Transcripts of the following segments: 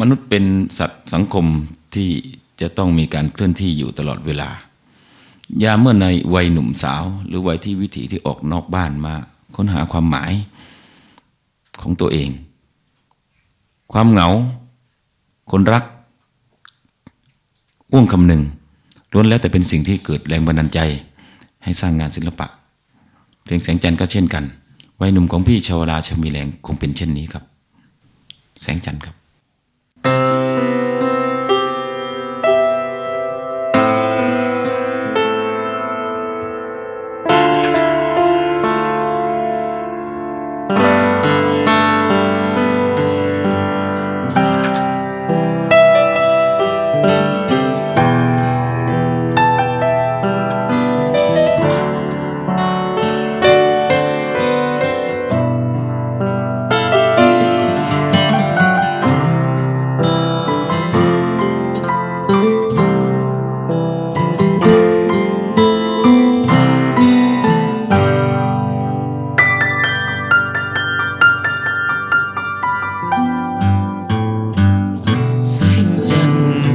มนุษย์เป็นสัตว์สังคมที่จะต้องมีการเคลื่อนที่อยู่ตลอดเวลา ยามเมื่อในวัยหนุ่มสาว หรือวัยที่วิถีที่ออกนอกบ้านมา ค้นหาความหมายของตัวเอง ความเหงา คนรัก อ้วงคำหนึ่งล้วนแล้วแต่เป็นสิ่งที่เกิดแรงบันดาลใจ ให้สร้างงานศิลปะ เพลงแสงจันทร์ก็เช่นกัน วัยหนุ่มของพี่ชาวราชมีแรงคงเป็นเช่นนี้ครับ แสงจันทร์ครับ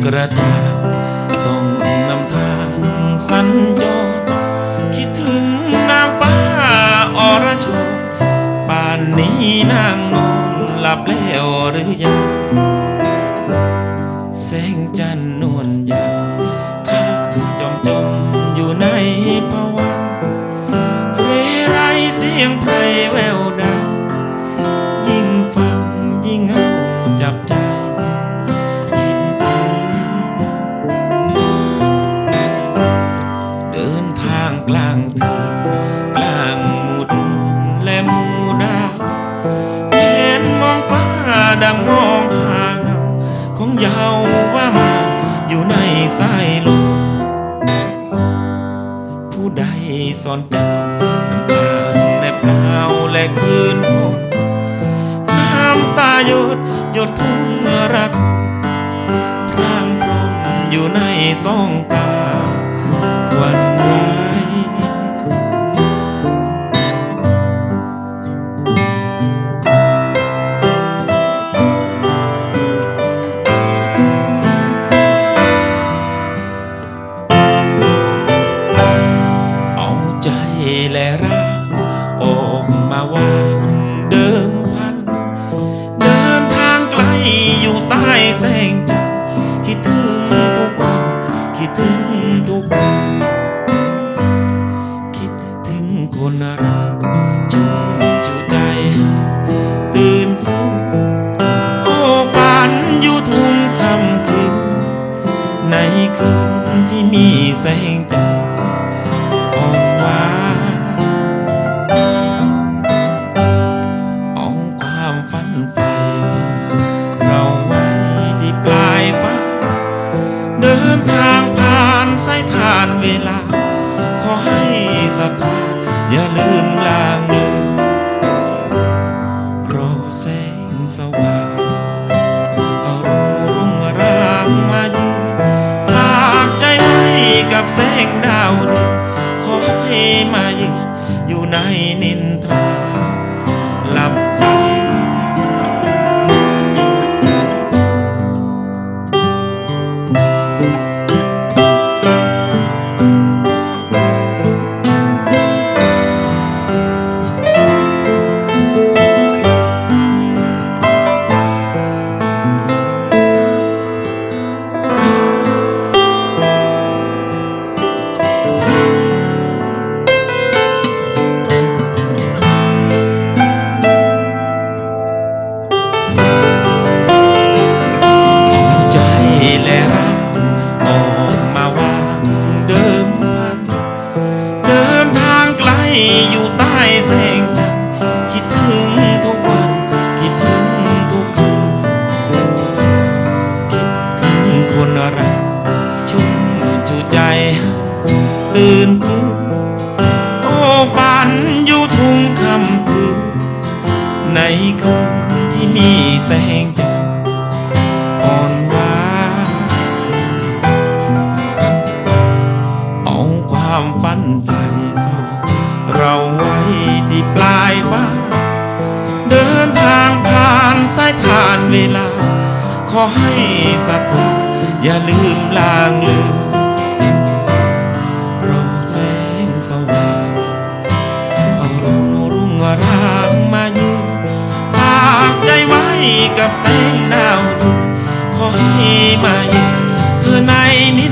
กระจาส่งนำทางสัญจรคิดถึงนางฟ้าอรชรป่านนี้นางนอนหลับแล้วหรือยังแสงจันทร์นวลยาวข้าจอมจมอยู่ในภวังเรไรเสียงไพรแวว ของยาวว่ามาอยู่ในสายลมผู้ใดสอนเจ้าน้ำตาแนบหนาและคืนคงน้ำตาหยดหยดทุ่งรักพรางกลมอยู่ในซอง และรัก เดินทางผ่านสายทานเวลา ขอให้ศรัทธาอย่าลืมลางลืมรอแสงสว่างเอารุ่งรุ่งรางมายืนฝากใจไว้กับแสงดาวดือนขอให้มายืนอยู่ในนินทรา ตื่นฟื้นโอ้ฝันอยู่ทุ่งคำคืนในคืนที่มีแสงจันทร์อ่อนหวานเอาความฝันใฝ่สอเราไว้ที่ปลายฟ้าเดินทางผ่านสายทานเวลาขขอให้ศรัทธาอย่าลืมลางลืม รุ่งรุ่งรางมายืนฝากใจไว้กับแสงดาวดวงขอให้มายืนเธอในนิ